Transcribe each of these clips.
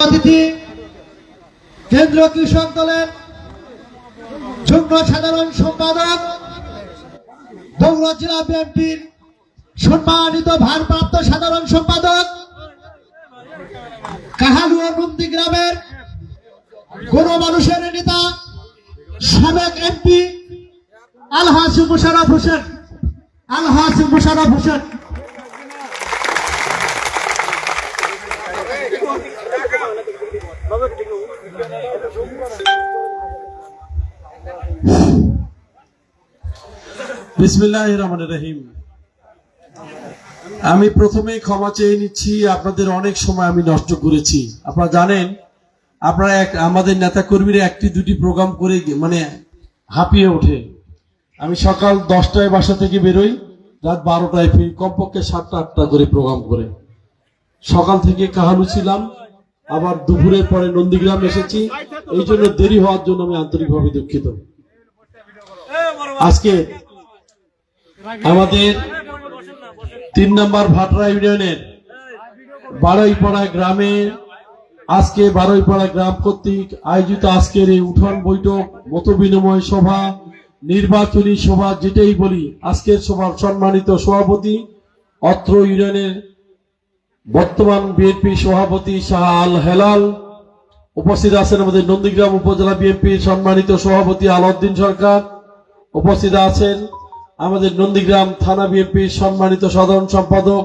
অতিথি, কেন্দ্রীয় কৃষক দলের যুগ্ম সাধারণ সম্পাদক, বগুড়া জেলা বিএনপির সম্মানিত ভারপ্রাপ্ত সাধারণ সম্পাদক কাহালুয়া গ্রামের কোন মানুষের নেতা, সাবেক এমপি আলহাস মুশারফ হোসেন আলহাস মুশারফ হোসেন। বিসমিল্লাহ রহমান রহিম। আমি প্রথমে ক্ষমা চেয়ে নিচ্ছি, আপনাদের অনেক সময় আমি নষ্ট করেছি। আপনারা জানেন, আপনারা এক, আমাদের নেতা কর্মীরা একটি দুটি প্রোগ্রাম করে মানে হাঁপিয়ে ওঠে। আমি সকাল দশটায় বাসা থেকে বেরোই, রাত বারোটায় ফিরি, কমপক্ষে সাতটা আটটা করে প্রোগ্রাম করে। সকাল থেকে কাহালু ছিলাম আবার দুপুরের পরে নন্দীগ্রাম এসেছি। এই জন্য দেরি হওয়ার জন্য আমি আন্তরিকভাবে দুঃখিত। আজকে আমাদের তিন নম্বর ভাটরা ইউনিয়নের বারোইপাড়া গ্রামে আজকে বারোইপাড়া গ্রাম কর্তৃক আয়োজিত আজকের এই উঠোন বৈঠক মত বিনিময় সভা, নির্বাচনী সভা, যেটাই বলি, আজকের সভার সম্মানিত সভাপতি অত্র ইউনিয়নের বর্তমান বিএনপি সভাপতি শাহ আল হেলাল উপস্থিত আছেন আমাদের নন্দীগ্রাম উপজেলা বিএনপির সম্মানিত সভাপতি আলাউদ্দিন সরকার। উপস্থিত আছেন আমাদের নন্দীগ্রাম থানা বিএনপির সম্মানিত সাধারণ সম্পাদক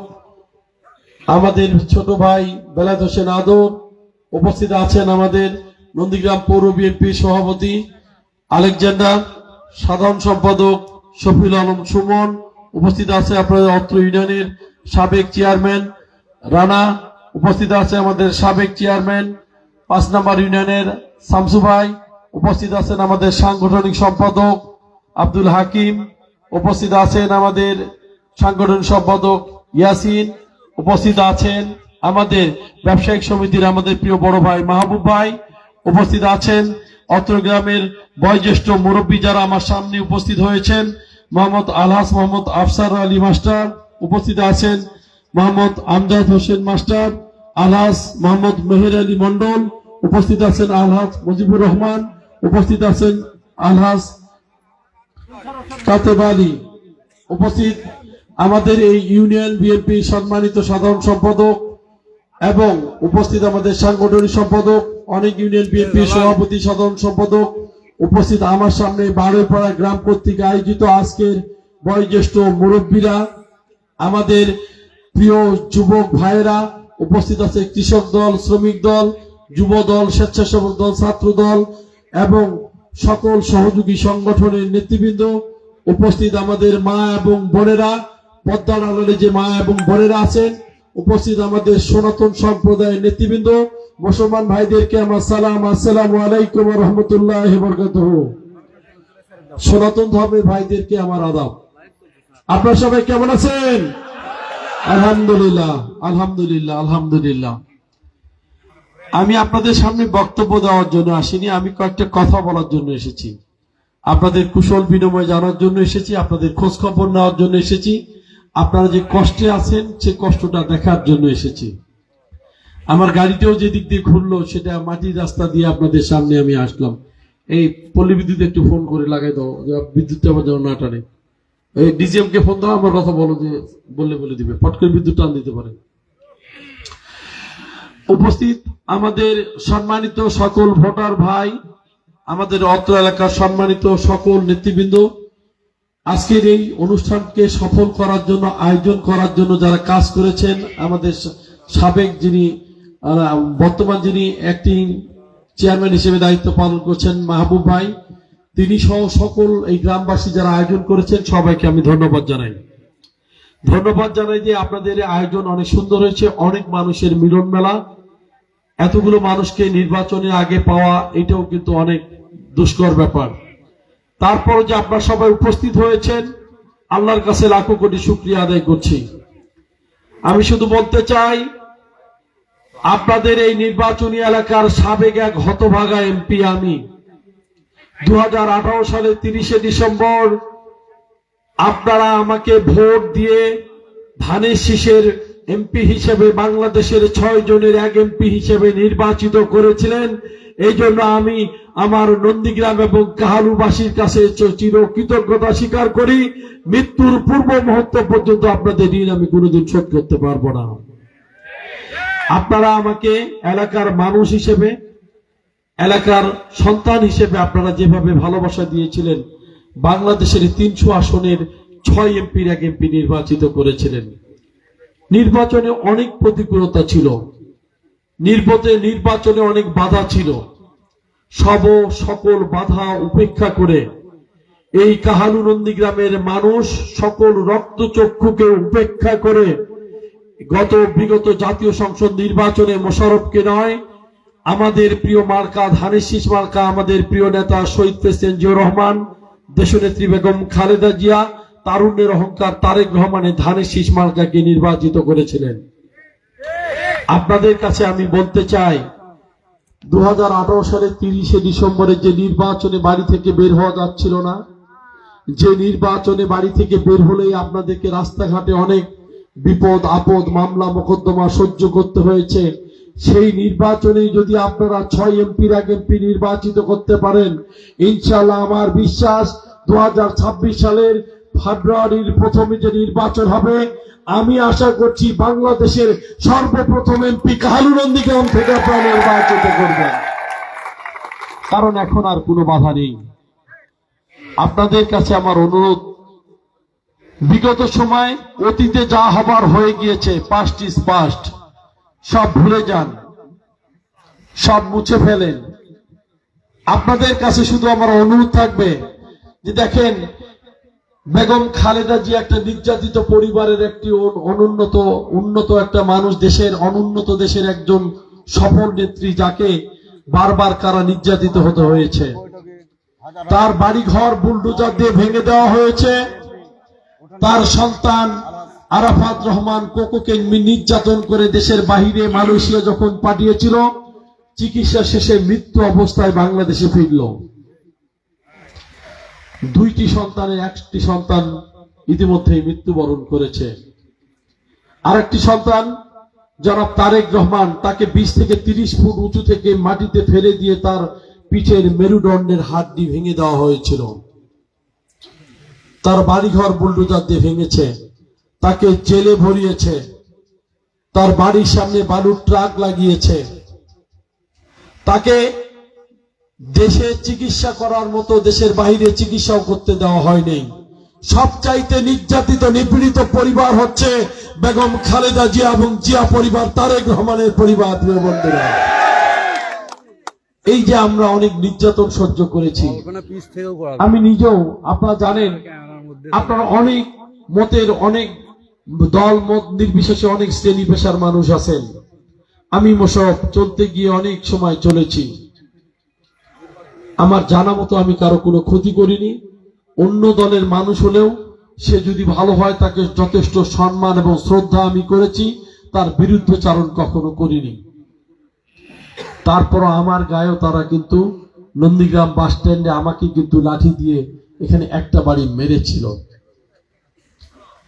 আমাদের ছোট ভাই বেলায়েত হোসেন আদর। উপস্থিত আছেন আমাদের নন্দীগ্রাম পৌর বিএনপির সভাপতি আলেকজান্ডার, সাধারণ সম্পাদক শফিল আলম সুমন। উপস্থিত আছে আপনাদের অত্র ইউনিয়নের সাবেক চেয়ারম্যান রানা উপস্থিত আছে আমাদের সাবেক চেয়ারম্যান, পাঁচ নম্বর ইউনিয়নের শামসু ভাই, উপস্থিত আছেন আমাদের সাংগঠনিক সম্পাদক আব্দুল হাকিম, উপস্থিত আছেন আমাদের সাংগঠনিক সম্পাদক ইয়াসিন, উপস্থিত আছেন আমাদের ব্যবসায়িক সমিতির আমাদের প্রিয় বড় ভাই মাহবুব ভাই, উপস্থিত আছেন অত্র গ্রামের বয়োজ্যেষ্ঠ মুরব্বী যারা আমার সামনে উপস্থিত হয়েছেন, মোহাম্মদ আলহাস মোহাম্মদ আফসার আলী মাস্টার, উপস্থিত আছেন মোহাম্মদ আমজাদ হোসেন মাস্টার আলহাস মোহাম্মদ মেহের আলী মন্ডল উপস্থিত আছেন আলহাস মুজিবুর রহমান উপস্থিত আছেন আলহাস কাতেব আলী। উপস্থিত আমাদের এই ইউনিয়ন বিএনপি সম্মানিত সাধারণ সম্পাদক এবং উপস্থিত আমাদের সাংগঠনিক সম্পাদক অনেক ইউনিয়ন বিএনপি সভাপতি সাধারণ সম্পাদক উপস্থিত আমার সামনে বারোপাড়া গ্রাম কর্তৃক আয়োজিত আজকের বয়োজ্যেষ্ঠ মুরব্বীরা আমাদের প্রিয় যুবক ভাইয়েরা, উপস্থিত আছে কৃষক দল, শ্রমিক দল, যুব দল, স্বেচ্ছাসেবক দল, ছাত্র দল এবং সকল সহযোগী সংগঠনের নেতৃবৃন্দ। উপস্থিত আমাদের মা এবং বোনেরা, পদ্মার আড়ালে যে মা এবং বোনেরা আছেন। উপস্থিত আমাদের সনাতন সম্প্রদায়ের নেতৃবৃন্দ। মুসলমান ভাইদেরকে আমার সালাম, আসসালামু আলাইকুম রহমতুল্লাহ বরকাতুহ। সনাতন ধর্মের ভাইদেরকে আমার আদাব। আপনার সবাই কেমন আছেন? আলহামদুলিল্লাহ আলহামদুলিল্লাহ আলহামদুলিল্লাহ। আমি আপনাদের সামনে বক্তব্য দেওয়ার জন্য আসিনি, আমি কয়েকটা কথা বলার জন্য এসেছি। আপনাদের কুশল বিনিময় জানার জন্য এসেছি, আপনাদের খোঁজ খবর নেওয়ার জন্য এসেছি, আপনারা যে কষ্টে আছেন, সে কষ্টটা দেখার জন্য এসেছি। আমার গাড়িটাও যে দিক দিয়ে ঘুরলো, সেটা মাটির রাস্তা দিয়ে আপনাদের সামনে আমি আসলাম। এই পল্লী বিদ্যুৎ একটু ফোন করে লাগাই দাও, বিদ্যুৎটা আমার যেন না টানে। এই ডিজিএম ফোন দাও, আমার কথা বলো যে, বললে বলে দিবে। পট করে বিদ্যুৎ টান দিতে পারে। উপস্থিত আমাদের সম্মানিত সকল ভোটার ভাই, আমাদের অত্র এলাকার সম্মানিত সকল নেতৃবৃন্দ, আজকের এই অনুষ্ঠানকে সফল করার জন্য, আয়োজন করার জন্য যারা কাজ করেছেন, আমাদের সাবেক যিনি বর্তমান যিনি অ্যাক্টিং চেয়ারম্যান হিসেবে দায়িত্ব পালন করছেন মাহবুব ভাই তিনি সহ সকল এই গ্রামবাসী যারা আয়োজন করেছেন, সবাইকে আমি ধন্যবাদ জানাই। ধন্যবাদ জানাই যে আপনাদের আয়োজন অনেক সুন্দর হয়েছে, অনেক মানুষের মিলন মেলা। এতগুলো মানুষকে নির্বাচনের আগে পাওয়া, এটাও কিন্তু অনেক দুষ্কর ব্যাপার। তারপর যে আপনারা সবাই উপস্থিত হয়েছেন, আল্লাহর কাছে লাখো কোটি শুক্রিয়া আদায় করছি। আমি শুধু বলতে চাই, আপনাদের এই নির্বাচনী এলাকার সাবেক এক হতভাগা এমপি আমি দু সালে তিরিশে ডিসেম্বর আপনারা আমাকে ভোট দিয়ে ধানের শীষের এমপি হিসেবে বাংলাদেশের ছয় জনের এক এমপি হিসেবে নির্বাচিত করেছিলেন। এই জন্য আমি আমার নন্দীগ্রাম এবং কাহালুবাসীর কাছে চির কৃতজ্ঞতা স্বীকার করি। মৃত্যুর পূর্ব মুহূর্ত পর্যন্ত আপনাদের ঋণ আমি কোনোদিন শোধ করতে পারব না। আপনারা আমাকে এলাকার মানুষ হিসেবে এলাকার সন্তান হিসেবে আপনারা যেভাবে ভালোবাসা দিয়েছিলেন, বাংলাদেশের তিনশো আসনের ছয় এমপির এক এমপি নির্বাচিত করেছিলেন। নির্বাচনে অনেক প্রতিকূলতা ছিল। নির্বাচনে নির্বাচনে অনেক বাধা ছিল। সব সকল বাধা উপেক্ষা করে এই কাহালু নন্দীগ্রামের মানুষ সকল রক্তচক্ষুকে উপেক্ষা করে গত বিগত জাতীয় সংসদ নির্বাচনে মোশারফকে নয় আমাদের প্রিয় মার্কা ধানের শীষ মার্কা, আমাদের প্রিয় নেতা শহীদ প্রেসিডেন্ট জিয়াউর রহমান, দেশনেত্রী বেগম খালেদা জিয়া, তারুণ্যের অহংকার তারেক রহমানের ধানের শীষ মার্কাকে নির্বাচিত করেছিলেন। আপনাদের কাছে আমি বলতে চাই দু হাজার আঠারো সালের তিরিশে ডিসেম্বরে যে নির্বাচনে বাড়ি থেকে বের হওয়া যাচ্ছিল না, যে নির্বাচনে বাড়ি থেকে বের হলেই আপনাদেরকে রাস্তাঘাটে অনেক বিপদ, আপদ, মামলা, মোকদ্দমা সহ্য করতে হয়েছে সেই নির্বাচনে যদি আপনারা ছয় এমপির এক এমপি নির্বাচিত করতে পারেন ইনশাল্লাহ আমার বিশ্বাস দু সালের ফেব্রুয়ারির প্রথমে যে নির্বাচন হবে, আমি আশা করছি বাংলাদেশের সর্বপ্রথম এমপি কাহালু নন্দীগ্রাম থেকে আপনারা নির্বাচিত করবেন। কারণ এখন আর কোনো বাধা নেই। আপনাদের কাছে আমার অনুরোধ, বিগত সময় অতীতে যা হবার হয়ে গিয়েছে পাস্ট ইজ পাস্ট সব ভুলে যান, সব মুছে ফেলেন। আপনাদের কাছে শুধু আমার অনুরোধ থাকবে যে দেখেন, বেগম খালেদা জি একটা নির্যাতিত পরিবারের একটি অন- অনুন্নত, উন্নত একটা মানুষ, দেশের অনুন্নত দেশের একজন সফল নেত্রী যাকে বারবার কারা নির্যাতিত হতে হয়েছে। তার বাড়ি ঘর বুলডোজার দিয়ে ভেঙে দেওয়া হয়েছে। তার সন্তান আরাফাত রহমান কোকোকে নির্যাতন করে দেশের বাহিরে মালয়েশিয়া যখন পাঠিয়েছিল, চিকিৎসা শেষে মৃত্যু অবস্থায় বাংলাদেশে ফিরল। দুইটি সন্তানের, একটি সন্তান ইতিমধ্যেই মৃত্যুবরণ করেছে। আরেকটি সন্তান, জনাব তারেক রহমান, তাকে বিশ থেকে তিরিশ ফুট উঁচু থেকে মাটিতে ফেলে দিয়ে তার পিঠের মেরুদণ্ডের হাড্ডি ভেঙে দেওয়া হয়েছিল। তার বাড়িঘর বুলডোজার দিয়ে ভেঙেছে। তাকে জেলে ভরিয়েছে। তার বাড়ির সামনে বালুর ট্রাক লাগিয়েছে। তাকে দেশে চিকিৎসা করার মতো দেশের বাইরে চিকিৎসাও করতে দেওয়া হয়নি। সবচাইতে নির্যাতিত, নিপীড়িত পরিবার হচ্ছে বেগম খালেদা জিয়া এবং জিয়া পরিবার, তারেক রহমানের পরিবার, প্রিয় বন্ধুরা। এই যে আমরা অনেক নির্যাতন সহ্য করেছি। আমি নিজেও, আপনারা জানেন, আপনারা অনেক মতের অনেক দল মত নির্বিশেষে অনেক শ্রেণি পেশার মানুষ আছেন। আমি মোশারফ, চলতে গিয়ে অনেক সময় চলেছি। আমার জানা মতো আমি কারও কোনো ক্ষতি করিনি। অন্য দলের মানুষ হলেও সে যদি ভালো হয় তাকে যথেষ্ট সম্মান এবং শ্রদ্ধা আমি করেছি, তার বিরুদ্ধে চারণ কখনো করিনি। তারপর আমার গায়েও তারা কিন্তু নন্দীগ্রাম বাস স্ট্যান্ডে আমাকে কিন্তু লাঠি দিয়ে এখানে একটা বাড়ি মেরেছিল।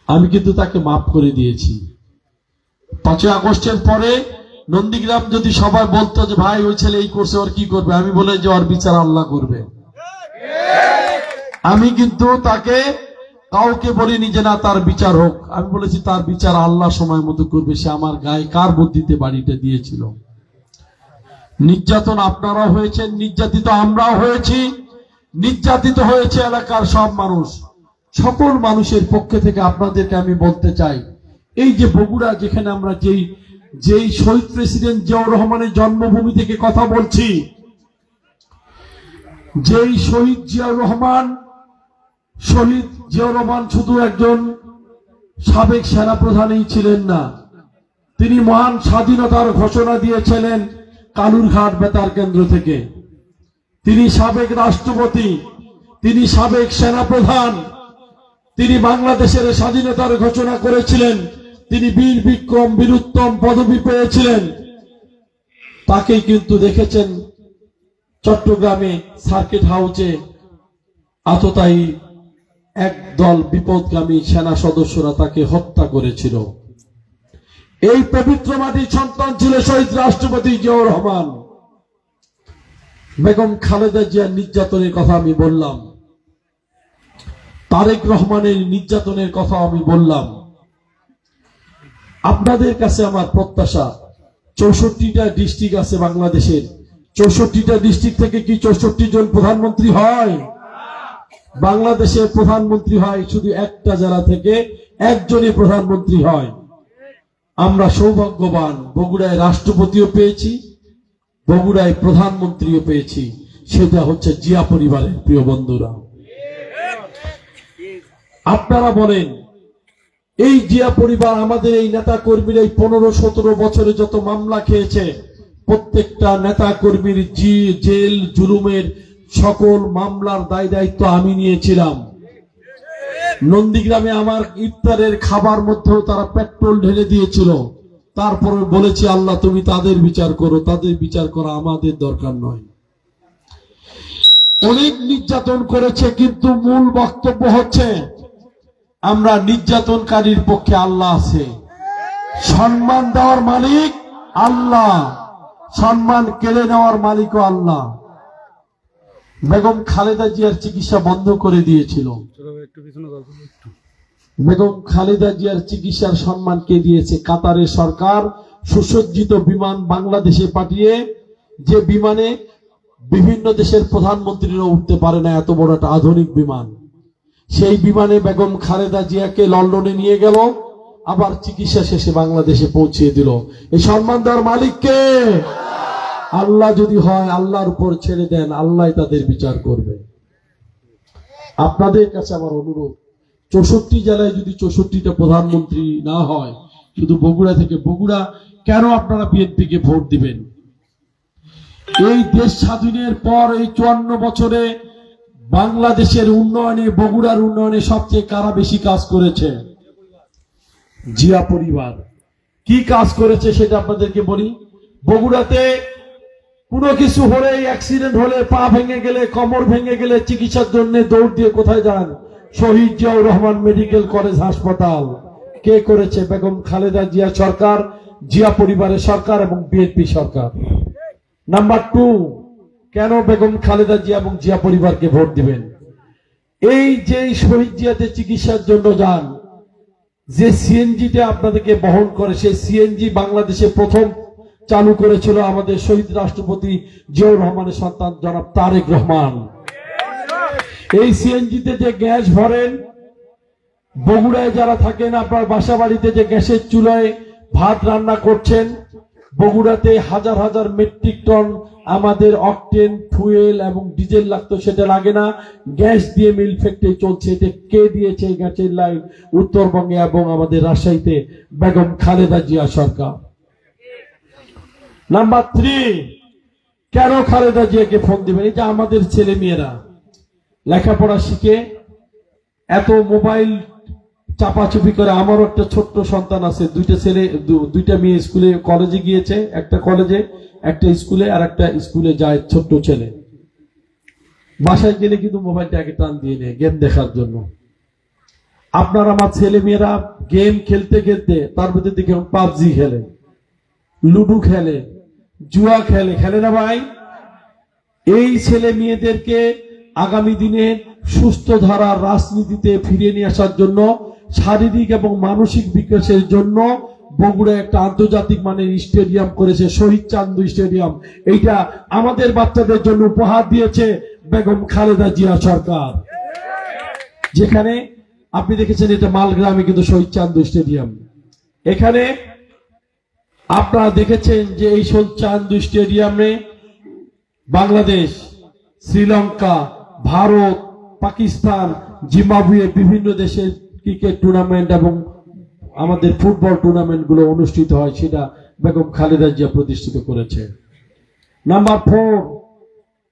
আমি কিন্তু তাকে মাফ করে দিয়েছি। পাঁচই আগস্টের পরে নন্দীগ্রাম যদি সবাই বলতো যে, ভাই, ওই ছেলে এই করছে, ওর কি করবে? আমি বলে, যে, ওর বিচার আল্লাহ করবে। আমি কিন্তু তাকে কাউকে বলিনি যে, না, তার বিচার হোক। আমি বলেছি, তার বিচার আল্লাহ সময় মতো করবে। সে আমার গায়ে কার বুদ্ধিতে বাড়িটা দিয়েছিল? নির্যাতন আপনারাও হয়েছেন, নির্যাতিত আমরাও হয়েছি, নির্যাতিত হয়েছে এলাকার সব মানুষ। সকল মানুষের পক্ষে থেকে আপনাদেরকে আমি বলতে চাই, এই যে বগুড়া যেখানে আমরা যেই যেই শহীদ প্রেসিডেন্ট জিয়াউর রহমানের জন্মভূমি থেকে কথা বলছি, যেই শহীদ জিয়াউর রহমান, শহীদ জিয়াউর রহমান শুধু একজন সাবেক সেনাপ্রধানই ছিলেন না, তিনি মহান স্বাধীনতার ঘোষণা দিয়েছিলেন কালুরঘাট বেতার কেন্দ্র থেকে। তিনি সাবেক রাষ্ট্রপতি, তিনি সাবেক সেনাপ্রধান তিনি বাংলাদেশের স্বাধীনতার ঘোষণা করেছিলেন। তিনি বীর বিক্রম বীরুত্তম পদবি পেয়েছিলেন। তাকে কিন্তু দেখেছেন চট্টগ্রামে সার্কিট হাউসে আততায়ী এক দল বিপদগামী সেনা সদস্যরা তাকে হত্যা করেছিল। এই পবিত্র মাটির সন্তান ছিল শহীদ রাষ্ট্রপতি জিয়াউর রহমান। বেগম খালেদা জিয়ার নির্যাতনের কথা আমি বললাম। তারেক রহমানের নির্যাতনের কথা আমি বললাম। আপনাদের কাছে আমার প্রত্যাশা, চৌষট্টিটা ডিস্ট্রিক্ট আছে বাংলাদেশের। চৌষট্টিটা ডিস্ট্রিক্ট থেকে কি চৌষট্টি জন প্রধানমন্ত্রী হয়? বাংলাদেশের প্রধানমন্ত্রী হয় শুধু একটা জেলা থেকে একজনই প্রধানমন্ত্রী হয়। আমরা সৌভাগ্যবান, বগুড়ায় রাষ্ট্রপতিও পেয়েছি, বগুড়ায় প্রধানমন্ত্রীও পেয়েছি। সেটা হচ্ছে জিয়া পরিবারের প্রিয় বন্ধুরা। আপনারা বলেন, এই জিয়া পরিবার আমাদের এই নেতা কর্মীর এই পনেরো, সতেরো বছরে যত মামলা খেয়েছে, প্রত্যেকটা নেতা কর্মীর জি, জেল, জুলুমের সকল মামলার দায় দায়িত্ব আমি নিয়েছিলাম। নন্দীগ্রামে আমার ইফতারের খাবার মধ্যেও তারা পেট্রোল ঢেলে দিয়েছিল। তারপরে বলেছি, আল্লাহ, তুমি তাদের বিচার করো, তাদের বিচার করা আমাদের দরকার নয়। অনেক নির্যাতন করেছে, কিন্তু মূল বক্তব্য হচ্ছে আমরা নির্যাতনকারীর পক্ষে আল্লাহ আছে। সম্মান দেওয়ার মালিক আল্লাহ। সম্মান কেড়ে নেওয়ার মালিকও আল্লাহ। বেগম খালেদা জিয়ার চিকিৎসা বন্ধ করে দিয়েছিল। বেগম খালেদা জিয়ার চিকিৎসার সম্মান কে দিয়েছে? কাতারের সরকার সুসজ্জিত বিমান বাংলাদেশে পাঠিয়ে যে বিমানে বিভিন্ন দেশের প্রধানমন্ত্রীরা উঠতে পারে না, এত বড় একটা আধুনিক বিমান। সেই বিমানে বেগম খালেদা জিয়াকে লন্ডনে নিয়ে গেল, আবার চিকিৎসা শেষে বাংলাদেশে পৌঁছিয়ে দিল। এই সম্মান দেওয়ার মালিককে আল্লাহ যদি হয়, আল্লাহর উপর ছেড়ে দেন, আল্লাহ তাদের বিচার করবে। আপনাদের কাছে আমার অনুরোধ, চৌষট্টি জেলায় যদি চৌষট্টিটা প্রধানমন্ত্রী না হয়, শুধু বগুড়া থেকে, বগুড়া কেন আপনারা বিএনপি কে ভোট দিবেন? এই দেশ স্বাধীনের পর এই চুয়ান্ন বছরে বাংলাদেশের উন্নয়নে, বগুড়ার উন্নয়নে সবচেয়ে কারা বেশি কাজ করেছে? জিয়া পরিবার। কি কাজ করেছে সেটা আপনাদেরকে বলি। বগুড়াতে কোনো কিছু হলে অ্যাক্সিডেন্ট হলে পা ভেঙে গেলে, কোমর ভেঙে গেলে চিকিৎসার জন্য দৌড় দিয়ে কোথায় যান? শহীদ জিয়াউর রহমান মেডিকেল কলেজ হাসপাতাল। কে করেছে? বেগম খালেদা জিয়া সরকার, জিয়া পরিবারের সরকার এবং বিএনপি সরকার। নাম্বার টু কেন বেগম খালেদা জিয়া এবং জিয়া পরিবারকে ভোট দিবেন? এই যে শহীদ জিয়াতে চিকিৎসার জন্য যান, যে সিএনজিটা আপনাদেরকে বহন করে, সেই সিএনজি বাংলাদেশে প্রথম চালু করেছিল আমাদের শহীদ রাষ্ট্রপতি জিয়াউর রহমানের সন্তান জনাব তারেক রহমান। এই সিএনজিতে যে গ্যাস ভরেন, বগুড়ায় যারা থাকেন, আপনার বাসা বাড়িতে যে গ্যাসের চুলায় ভাত রান্না করছেন, বগুড়াতে হাজার হাজার মেট্রিক টন আমাদের অকটেন ফুয়েল এবং ডিজেল লাগতো, সেটা লাগে না। গ্যাস দিয়ে মিল ফ্যাক্টরি চলছে এটা কে দিয়েছে গ্যাসের লাইন উত্তরবঙ্গে এবং আমাদের রাজশাহীতে বেগম খালেদা জিয়া সরকার। নাম্বার থ্রি কেন খালেদা জিয়াকে ফোন দিবেন? এটা আমাদের ছেলে মেয়েরা লেখাপড়া শিখে, এত মোবাইল চাপাচুপি করে, আমারও একটা ছোট্ট সন্তান আছে, দুইটা ছেলে দুইটা মেয়ে স্কুলে কলেজে গিয়েছে, একটা কলেজে একটা স্কুলে আর একটা স্কুলে যায় ছোট্ট ছেলে। বাসায় গেলে কিন্তু মোবাইলটাকে টান দিয়ে নেয় গেম দেখার জন্য। আপনার আমার ছেলে মেয়েরা গেম খেলতে খেলতে তার ভিতরে দেখে পাবজি খেলে, লুডু খেলে, জুয়া খেলে। খেলে না ভাই? এই ছেলে মেয়েদেরকে আগামী দিনে সুস্থ ধারার রাজনীতিতে ফিরিয়ে নিয়ে আসার জন্য, শারীরিক এবং মানসিক বিকাশের জন্য বগুড়া একটা আন্তর্জাতিক মানের স্টেডিয়াম করেছে, শহীদ চান্দু স্টেডিয়াম। এইটা আমাদের বাচ্চাদের জন্য উপহার দিয়েছে বেগম খালেদা জিয়া সরকার। যেখানে আপনি দেখেছেন এটা মালগ্রামে কিন্তু শহীদ চান্দু স্টেডিয়াম। এখানে আপনারা দেখেছেন যে এই শহীদ চান্দু স্টেডিয়ামে বাংলাদেশ, শ্রীলঙ্কা, ভারত, পাকিস্তান, জিম্বাবুয়ে বিভিন্ন দেশের ক্রিকেট টুর্নামেন্ট এবং আমাদের ফুটবল টুর্নামেন্টগুলো অনুষ্ঠিত হয়, সেটা বেগম খালেদা জিয়া প্রতিষ্ঠিত করেছে। নাম্বার ফোর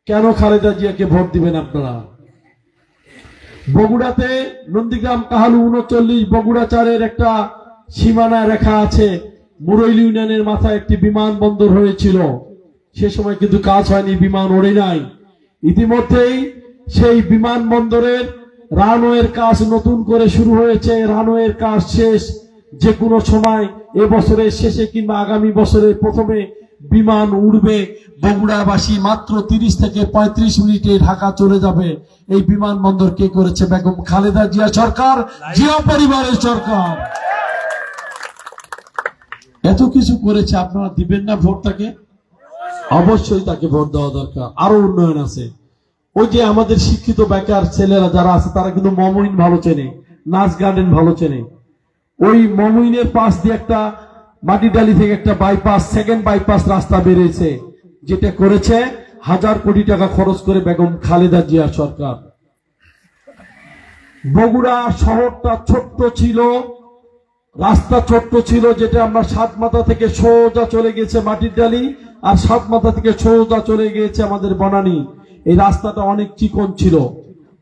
কেন খালেদা জিয়াকে ভোট দিবেন আপনারা? বগুড়াতে নন্দীগ্রাম কাহালু উনচল্লিশ বগুড়াচারের একটা সীমানা রেখা আছে। মুরৈল ইউনিয়নের মাথায় একটি বিমানবন্দর হয়েছিল। সে সময় কিন্তু কাজ হয়নি, বিমান ওড়ে নাই। ইতিমধ্যেই সেই বিমানবন্দরের রানওয়ের কাজ নতুন করে শুরু হয়েছে। রানওয়ের কাজ শেষ। যে কোনো সময় এ বছরের শেষে কিংবা আগামী বছরের প্রথমে বিমান উড়বে, বগুড়াবাসী মাত্র তিরিশ থেকে পঁয়ত্রিশ মিনিটে ঢাকা চলে যাবে। এই বিমানবন্দর কে করেছে বেগম খালেদা জিয়া সরকার? জিয়া পরিবারের সরকার। এত কিছু করেছে, আপনারা দিবেন না ভোট তাকে অবশ্যই তাকে ভোট দেওয়া দরকার। আরও উন্নয়ন আছে। ওই যে আমাদের শিক্ষিত বেকার ছেলেরা যারা আছে, তারা কিন্তু মমইন ভালো চেনে, নাচ গার্ডেন ভালো চেনে। ওই মমইনের পাশ দিয়ে একটা মাটিডালি থেকে একটা বাইপাস সেকেন্ড বাইপাস রাস্তা বেরিয়েছে, যেটা করেছে হাজার কোটি টাকা খরচ করে বেগম খালেদা জিয়া সরকার। বগুড়া শহরটা ছোট্ট ছিল, রাস্তা ছোট্ট ছিল, যেটা আমরা সাত মাথা থেকে সোজা চলে গেছে মাটির ডালি, আর সাত মাথা থেকে সোজা চলে গিয়েছে আমাদের বনানি। এই রাস্তাটা অনেক চিকন ছিল।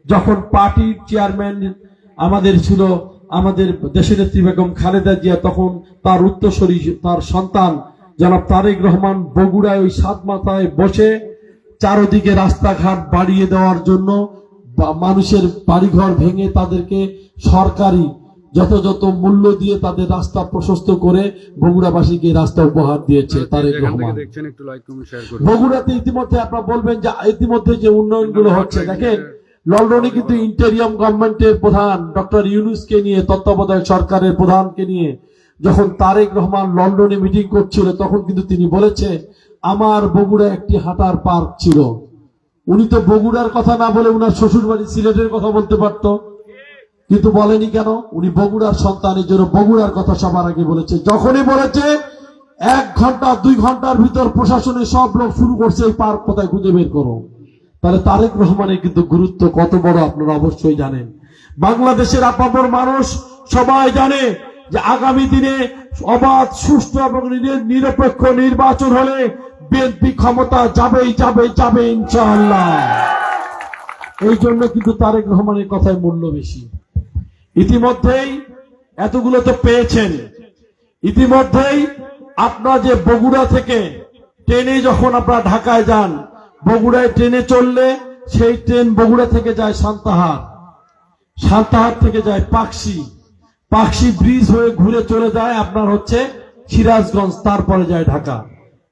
যখন পার্টির চেয়ারম্যান আমাদের ছিল আমাদের দেশনেত্রী বেগম খালেদা জিয়া তখন তার উত্তরসূরি তার সন্তান জনাব তারেক রহমান বগুড়ায় ওই সাত মাথায় বসে চারদিকে রাস্তাঘাট বাড়িয়ে দেওয়ার জন্য মানুষের বাড়িঘর ভেঙে তাদেরকে সরকারি যথাযথ মূল্য দিয়ে তাদের রাস্তা প্রশস্ত করে বগুড়াবাসীকে রাস্তা উপহার দিয়েছে তারেক রহমান। বগুড়াতে ইতিমধ্যে আপনারা বলবেন যে ইতিমধ্যে যে উন্নয়নগুলো হচ্ছে দেখেন লন্ডনে কিন্তু ইন্টেরিয়াম গভর্নমেন্টের প্রধান ডক্টর ইউনুসকে নিয়ে, তত্ত্বাবধায়ক সরকারের প্রধানকে নিয়ে যখন তারেক রহমান লন্ডনে মিটিং করছিল, তখন কিন্তু তিনি বলেছে আমার বগুড়া একটি হাঁটার পার্ক ছিল। উনি তো বগুড়ার কথা না বলে উনার শ্বশুর বাড়ি সিলেটের কথা বলতে পারত। কিন্তু বলেনি কেন? উনি বগুড়ার সন্তানের জন্য বগুড়ার কথা সবার আগে বলেছে। যখনই বলেছে, এক ঘণ্টা, দুই ঘণ্টার ভিতর প্রশাসনের সব লোক শুরু করছে, এই পার্ক কোথায় খুঁজে বের করো? তাহলে তারেক রহমানের কিন্তু গুরুত্ব কত বড় আপনারা অবশ্যই জানেন। বাংলাদেশের আপামর মানুষ সবাই জানে যে আগামী দিনে অবাধ, সুষ্ঠু এবং নির- নিরপেক্ষ নির্বাচন হলে বিএনপি ক্ষমতা যাবেই যাবে যাবে ইনশাআল্লাহ। এই জন্য কিন্তু তারেক রহমানের কথায় মূল্য বেশি। ইতিমধ্যেই এতগুলো তো পেয়েছেন। ইতিমধ্যেই আপনার যে বগুড়া থেকে ট্রেনে যখন আপনারা ঢাকায় যান বগুড়ায় ট্রেনে চললে সেই ট্রেন বগুড়া থেকে যায় সান্তাহার। সান্তাহার থেকে যায় পাকশি। পাকশি ব্রিজ হয়ে ঘুরে চলে যায় আপনার হচ্ছে সিরাজগঞ্জ, তারপরে যায় ঢাকা।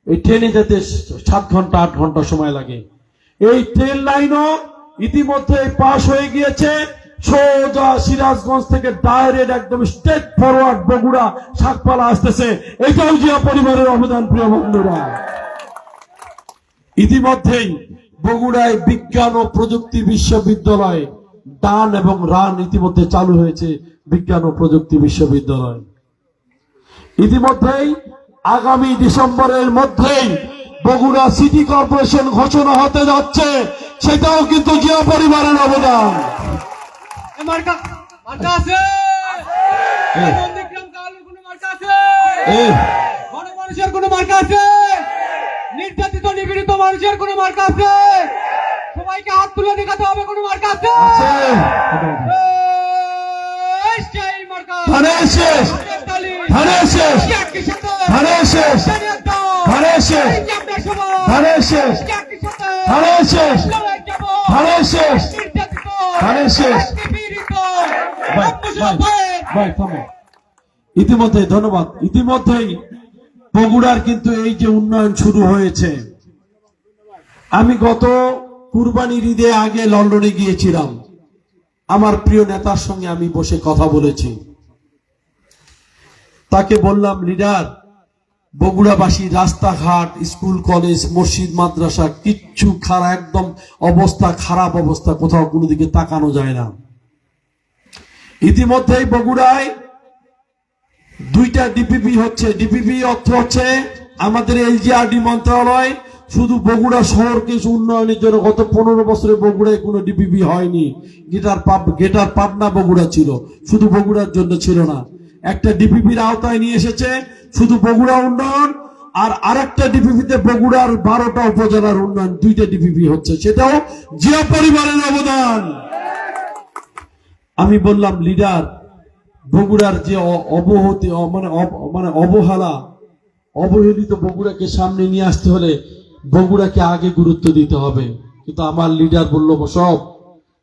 এই ট্রেনে যেতে সাত ঘণ্টা, আট ঘণ্টা সময় লাগে। এই ট্রেন লাইনও ইতিমধ্যে পাশ হয়ে গিয়েছে। সোজা সিরাজগঞ্জ থেকে ডাইরেক্ট একদম স্টেট ফরওয়ার্ড বগুড়া শাকপালা আসতেছে। এটাও জিয়া পরিবারের অবদান, প্রিয় বন্ধুরা। ইতিমধ্যেই বগুড়ায় বিজ্ঞান ও প্রযুক্তি বিশ্ববিদ্যালয় ডান এবং রান ইতিমধ্যে চালু হয়েছে বিজ্ঞান ও প্রযুক্তি বিশ্ববিদ্যালয়। ইতিমধ্যেই আগামী ডিসেম্বরের মধ্যেই বগুড়া সিটি কর্পোরেশন ঘোষণা হতে যাচ্ছে সেটাও কিন্তু জিয়া পরিবারের অবদান। কোনো মার্কা আছে? নির্যাতিত নিপীড়িত মানুষের কোনো মার্কা আছে? সবাইকে হাত তুলে দেখাতে হবে কোনো মার্কা আছে। ইতিমধ্যে ধন্যবাদ। ইতিমধ্যেই বগুড়ার কিন্তু এই যে উন্নয়ন শুরু হয়েছে। আমি গত কুরবানির ঈদে আগে লন্ডনে গিয়েছিলাম। আমার প্রিয় নেতার সঙ্গে আমি বসে কথা বলেছি। তাকে বললাম, লিডার, বগুড়াবাসী রাস্তাঘাট, স্কুল, কলেজ, মসজিদ, মাদ্রাসা কিচ্ছু খারাপ, একদম অবস্থা খারাপ অবস্থা, কোথাও কোনো দিকে তাকানো যায় না। ইতিমধ্যেই বগুড়ায় দুইটা ডিপিপি হচ্ছে। ডিপিপি অর্থ হচ্ছে আমাদের এলজিআরডি মন্ত্রণালয়। শুধু বগুড়া শহরকে উন্নয়নের জন্য গত পনেরো বছরে বগুড়ায় কোনো ডিপিপি হয়নি। গেটার পাব, গেটার পাবনা বগুড়া ছিল। শুধু বগুড়ার জন্য ছিল না। একটা ডিপিপির আওতায় নিয়ে এসেছে শুধু বগুড়া উন্নয়ন আর আরেকটা ডিপিপিতে বগুড়ার বারোটা উপজেলার উন্নয়ন, দুইটা ডিপিপি হচ্ছে। সেটাও জিয়া পরিবারের অবদান। আমি বললাম, লিডার বগুড়ার যে অবহতি মানে মানে অবহেলা, অবহেলিত বগুড়াকে সামনে নিয়ে আসতে হলে বগুড়াকে আগে গুরুত্ব দিতে হবে। কিন্তু আমার লিডার বলল সব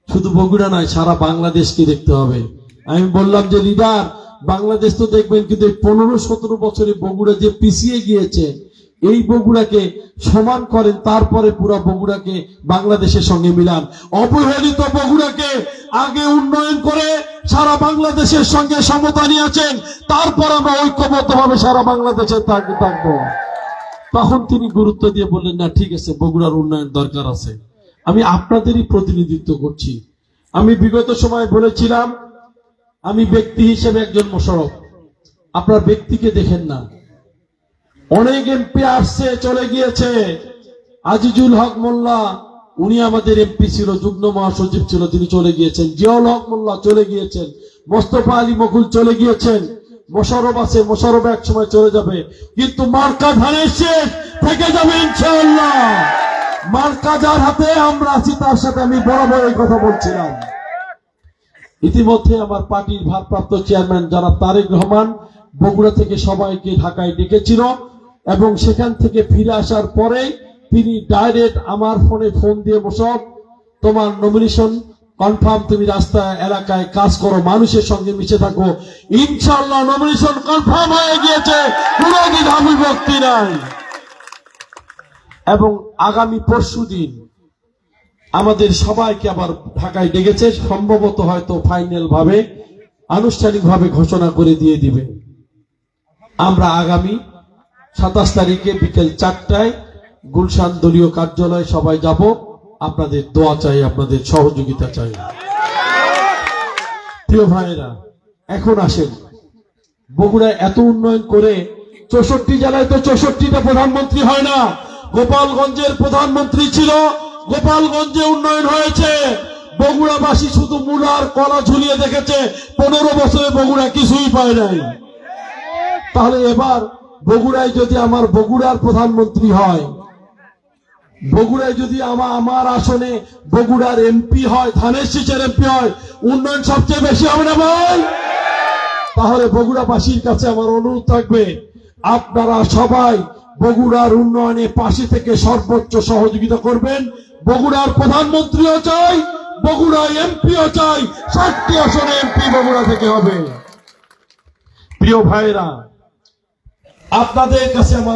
শুধু বগুড়া নয়, সারা বাংলাদেশকে দেখতে হবে। আমি বললাম যে লিডার বাংলাদেশ তো দেখবেন কিন্তু পনেরো সতেরো বছরে বগুড়া যে পিছিয়ে গিয়েছে এই বগুড়াকে সমান করেন, তারপরে পুরো বগুড়াকে বাংলাদেশের সঙ্গে মিলান। অবহেলিত বগুড়াকে আগে উন্নয়ন করে সারা বাংলাদেশের সঙ্গে সমতা নিয়েছেন, তারপর আমরা ঐক্যবদ্ধভাবে সারা বাংলাদেশে থাকব। তখন তিনি গুরুত্ব দিয়ে বললেন, না, ঠিক আছে, বগুড়ার উন্নয়ন দরকার আছে। আমি আপনাদেরই প্রতিনিধিত্ব করছি। আমি বিগত সময় বলেছিলাম, আমি ব্যক্তি হিসেবে একজন মোশারফ। আপনার ব্যক্তিকে দেখেন না। অনেক এমপি আসছে, চলে গিয়েছে। আজিজুল হক মোল্লা, উনি আমাদের এমপি ছিল, যুগ্ম মহাসচিব ছিল, তিনি চলে গিয়েছেন। জিয়াউল হক মোল্লা চলে গিয়েছেন। মোস্তফা আলী মকুল চলে গিয়েছেন। মোশারফ আছে মোশারফ এক সময় চলে যাবে। কিন্তু মার্কা ধানের শেষ, থেকে যাবে ইনশাআল্লাহ। মার্কা যার হাতে আমরা আছি, তার সাথে আমি বরাবর কথা বলছিলাম। ইতিমধ্যে আমার পার্টির ভারপ্রাপ্ত চেয়ারম্যান যারা তারেক রহমান বগুড়া থেকে সবাইকে ঢাকায় ডেকেছিল। এবং সেখান থেকে ফিরে আসার পরে তিনি ডাইরেক্ট আমার ফোনে ফোন দিয়ে বসব তোমার নমিনেশন কনফার্ম তুমি রাস্তায়, এলাকায় কাজ করো, মানুষের সঙ্গে মিশে থাকো। ইনশাল্লাহ নমিনেশন কনফার্ম হয়ে গিয়েছে। বিভক্তি নাই। এবং আগামী পরশু দিন আমাদের সবাইকে আবার ঢাকায় ডেকেছে, সম্ভবত হয়তো ফাইনাল ভাবে আনুষ্ঠানিক ভাবে ঘোষণা করে দিয়ে দিবে। আমরা আগামী সাতাশ তারিখে বিকেল চারটায় গুলশান দলীয় কার্যালয়ে সবাই যাব। আপনাদের দোয়া চাই, আপনাদের সহযোগিতা চাই। প্রিয় ভাইয়েরা, এখন আসেন। বগুড়ায় এত উন্নয়ন করে চৌষট্টি জেলায় তো চৌষট্টিটা প্রধানমন্ত্রী হয় না। গোপালগঞ্জের প্রধানমন্ত্রী ছিল, গোপালগঞ্জে উন্নয়ন হয়েছে। বগুড়াবাসী শুধু মুলার কলা ঝুলিয়ে দেখেছে। পনেরো বছরে বগুড়া কিছুই পায় নাই। তাহলে এবার বগুড়ায় যদি আমার বগুড়ার প্রধানমন্ত্রী হয়, বগুড়ায় যদি আমার আমার আসনে বগুড়ার এমপি হয়, ধানের শীষের এমপি হয়, উন্নয়ন সবচেয়ে বেশি হবে না ভাই? তাহলে বগুড়াবাসীর কাছে আমার অনুরোধ থাকবে, আপনারা সবাই বগুড়ার উন্নয়নে পাশে থেকে সর্বোচ্চ সহযোগিতা করবেন। বগুড়ার প্রধানমন্ত্রীও চাই বগুড়া এমপিও চাই, ষাটটি আসনে এমপি বগুড়া থেকে হবে। প্রিয় ভাইরা আপনাদের কাছে আমার